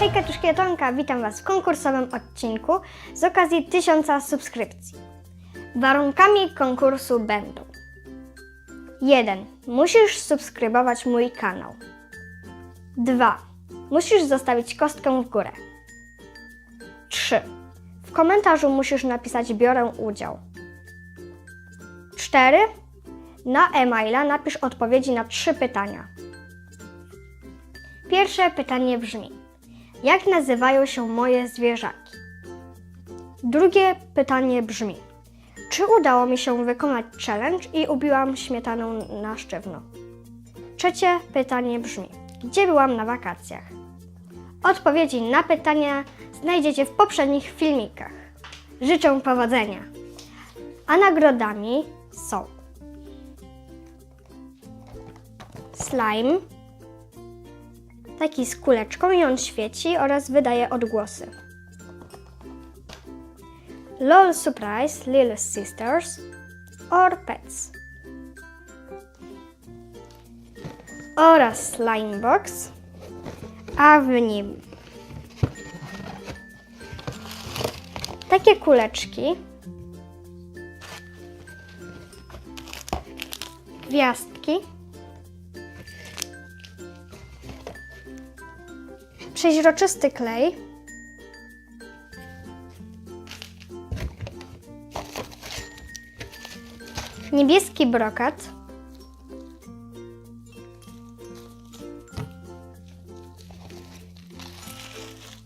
Hejka, tu Szkietonka, witam Was w konkursowym odcinku z okazji tysiąca subskrypcji. Warunkami konkursu będą 1. Musisz subskrybować mój kanał 2. Musisz zostawić kostkę w górę 3. W komentarzu musisz napisać biorę udział 4. Na e-maila napisz odpowiedzi na trzy pytania. Pierwsze pytanie brzmi: Jak nazywają się moje zwierzaki? Drugie pytanie brzmi: Czy udało mi się wykonać challenge i ubiłam śmietanę na sztywno? Trzecie pytanie brzmi: Gdzie byłam na wakacjach? Odpowiedzi na pytania znajdziecie w poprzednich filmikach. Życzę powodzenia. A nagrodami są slime, taki z kuleczką i on świeci oraz wydaje odgłosy. LOL Surprise Little Sisters or Pets. Oraz Slime Box, a w nim takie kuleczki, gwiazdki, przeźroczysty klej, niebieski brokat,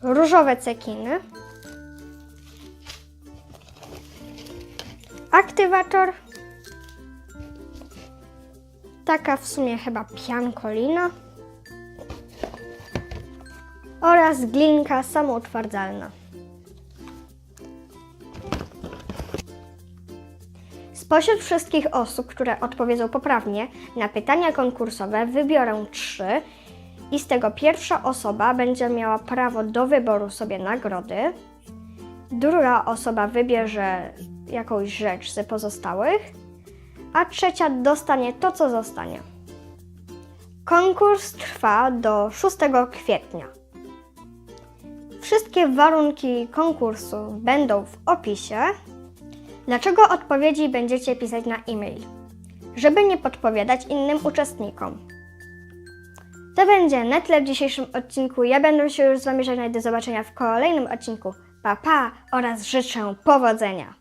różowe cekiny, aktywator, taka w sumie chyba piankolina oraz glinka samoutwardzalna. Spośród wszystkich osób, które odpowiedzą poprawnie na pytania konkursowe, wybiorę trzy i z tego pierwsza osoba będzie miała prawo do wyboru sobie nagrody, druga osoba wybierze jakąś rzecz z pozostałych, a trzecia dostanie to, co zostanie. Konkurs trwa do 6 kwietnia. Wszystkie warunki konkursu będą w opisie. Dlaczego odpowiedzi będziecie pisać na e-mail? Żeby nie podpowiadać innym uczestnikom. To będzie na tyle w dzisiejszym odcinku. Ja będę się już z Wami żegnać. Do zobaczenia w kolejnym odcinku. Pa, pa oraz życzę powodzenia.